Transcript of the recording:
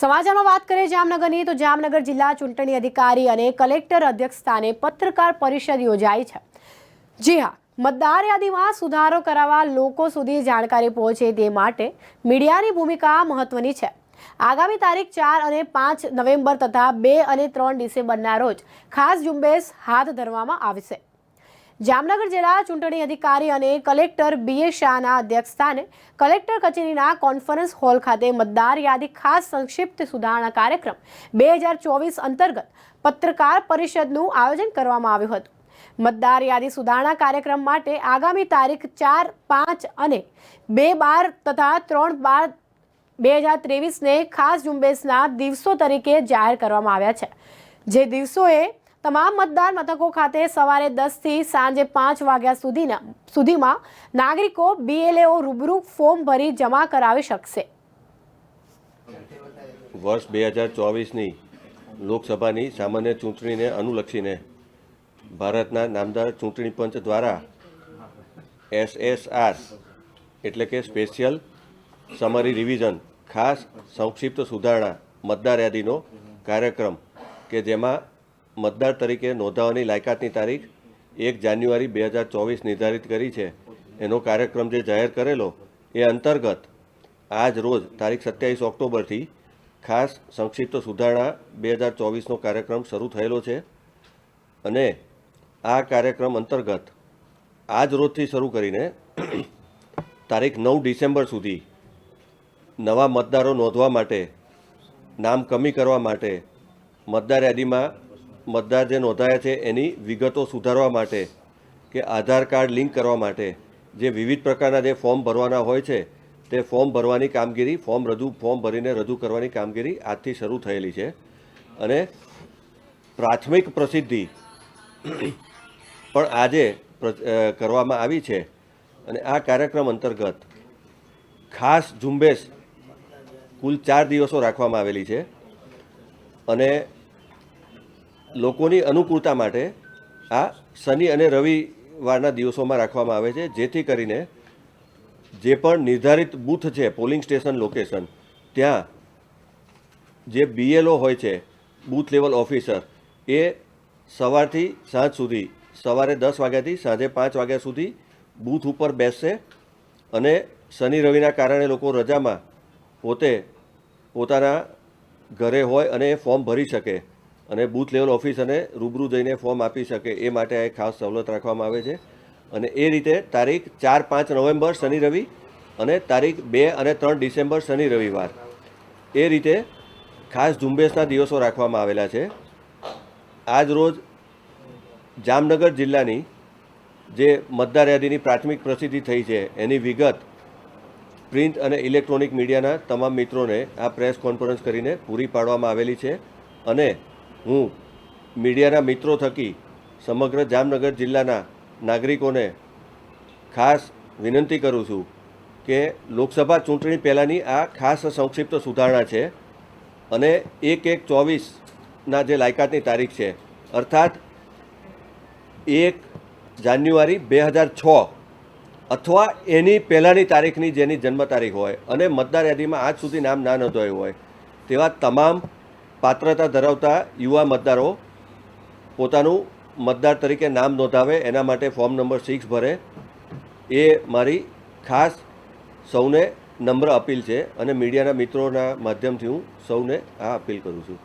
સમાચારમાં વાત કરીએ જામનગરની, તો જામનગર જિલ્લા ચૂંટણી અધિકારી અને કલેક્ટર અધ્યક્ષ સ્થાને પત્રકાર પરિષદ યોજાઈ છે. જી હા, મતદાર યાદીમાં સુધારો કરાવવા લોકો સુધી જાણકારી પહોંચે તે માટે મીડિયાની ભૂમિકા મહત્વની છે. આગામી તારીખ ચાર અને પાંચ નવેમ્બર તથા બે અને ત્રણ ડિસેમ્બરના રોજ ખાસ ઝુંબેશ હાથ ધરવામાં આવશે. જામનગર જિલ્લા ચૂંટણી અધિકારી અને કલેક્ટર બી એ શાહના અધ્યક્ષસ્થાને કલેક્ટર કચેરીના કોન્ફરન્સ હોલ ખાતે મતદાર યાદી ખાસ સંક્ષિપ્ત સુધારણા કાર્યક્રમ બે હજાર ચોવીસ અંતર્ગત પત્રકાર પરિષદનું આયોજન કરવામાં આવ્યું હતું. મતદાર યાદી સુધારણા કાર્યક્રમ માટે આગામી તારીખ ચાર, પાંચ અને બે, બાર તથા ત્રણ, બાર બે હજાર ત્રેવીસને ખાસ ઝુંબેશના દિવસો તરીકે જાહેર કરવામાં આવ્યા છે. જે દિવસોએ તમામ મતદાર મથકો ખાતે સવારે દસથી સાંજે પાંચ વાગ્યા સુધીના સુધીમાં નાગરિકો બીએલએઓ રૂબરૂ ફોર્મ ભરી જમા કરાવી શકશે. વર્ષ બે હજાર ચોવીસની લોકસભાની સામાન્ય ચૂંટણીને અનુલક્ષીને ભારતના નામદાર ચૂંટણી પંચ દ્વારા એસએસઆર એટલે કે સ્પેશિયલ સમરી રિવિઝન ખાસ સંક્ષિપ્ત સુધારણા મતદાર યાદીનો કાર્યક્રમ કે જેમાં મતદાર તરીકે નોંધાવવાની લાયકાતની તારીખ એક જાન્યુઆરી બે હજાર ચોવીસ નિર્ધારિત કરી છે. એનો કાર્યક્રમ જે જાહેર કરેલો એ અંતર્ગત આજ રોજ તારીખ સત્યાવીસ ઓક્ટોબરથી ખાસ સંક્ષિપ્ત સુધારણા બે હજાર ચોવીસનો કાર્યક્રમ શરૂ થયેલો છે અને આ કાર્યક્રમ અંતર્ગત આજ રોજથી શરૂ કરીને તારીખ નવ ડિસેમ્બર સુધી નવા મતદારો નોંધવા માટે, નામ કમી કરવા માટે મતદાર યાદીમાં મતદાર જે નોંધાયા છે એની વિગતો સુધારવા માટે કે આધાર કાર્ડ લિંક કરવા માટે જે વિવિધ પ્રકારના જે ફોર્મ ભરવાના હોય છે, તે ફોર્મ ભરવાની કામગીરી, ફોર્મ રજૂ, ફોર્મ ભરીને રજૂ કરવાની કામગીરી આજથી શરૂ થયેલી છે. અને પ્રાથમિક પ્રસિદ્ધિ પણ આજે કરવામાં આવી છે. અને આ કાર્યક્રમ અંતર્ગત ખાસ ઝુંબેશ કુલ ચાર દિવસો રાખવામાં આવેલી છે. અને લોકોની અનુકૂળતા માટે આ શનિ અને રવિવારના દિવસોમાં રાખવામાં આવે છે, જેથી કરીને જે પણ નિર્ધારિત બૂથ છે, પોલિંગ સ્ટેશન લોકેશન, ત્યાં જે બીએલઓ હોય છે, બૂથ લેવલ ઓફિસર, એ સવારથી સાંજ સુધી, સવારે દસ વાગ્યાથી સાંજે પાંચ વાગ્યા સુધી બૂથ ઉપર બેસશે અને શનિ રવિના કારણે લોકો રજામાં પોતે પોતાના ઘરે હોય અને એ ફોર્મ ભરી શકે. અને બૂથ લેવલ ઓફિસરને રૂબરૂ જઈને ફોર્મ આપી શકે એ માટે આ એક ખાસ સવલત રાખવામાં આવે છે. અને એ રીતે તારીખ ચાર પાંચ નવેમ્બર શનિ રવિ અને તારીખ બે અને ત્રણ ડિસેમ્બર શનિ રવિવાર એ રીતે ખાસ ઝુંબેશના દિવસો રાખવામાં આવેલા છે. આજ રોજ જામનગર જિલ્લાની જે મતદાર યાદીની પ્રાથમિક પ્રસિદ્ધિ થઈ છે એની વિગત પ્રિન્ટ અને ઇલેક્ટ્રોનિક મીડિયાના તમામ મિત્રોને આ પ્રેસ કોન્ફરન્સ કરીને પૂરી પાડવામાં આવેલી છે. અને હું મીડિયાના મિત્રો થકી સમગ્ર જામનગર જિલ્લાના નાગરિકોને ખાસ વિનંતી કરું છું કે લોકસભા ચૂંટણી પહેલાંની આ ખાસ સંક્ષિપ્ત સુધારણા છે અને એક એક ચોવીસના જે લાયકાતની તારીખ છે, અર્થાત એક જાન્યુઆરી બે હજાર છ અથવા એની પહેલાંની તારીખની જેની જન્મ તારીખ હોય અને મતદાર યાદીમાં આજ સુધી નામ ના નોંધાયું હોય, તેવા તમામ પાત્રતા ધરાવતા યુવા મતદારો પોતાનું મતદાર તરીકે નામ નોંધાવે, એના માટે ફોર્મ નંબર સિક્સ ભરે. એ મારી ખાસ સૌને નમ્ર અપીલ છે અને મીડિયાના મિત્રોના માધ્યમથી હું સૌને આ અપીલ કરું છું.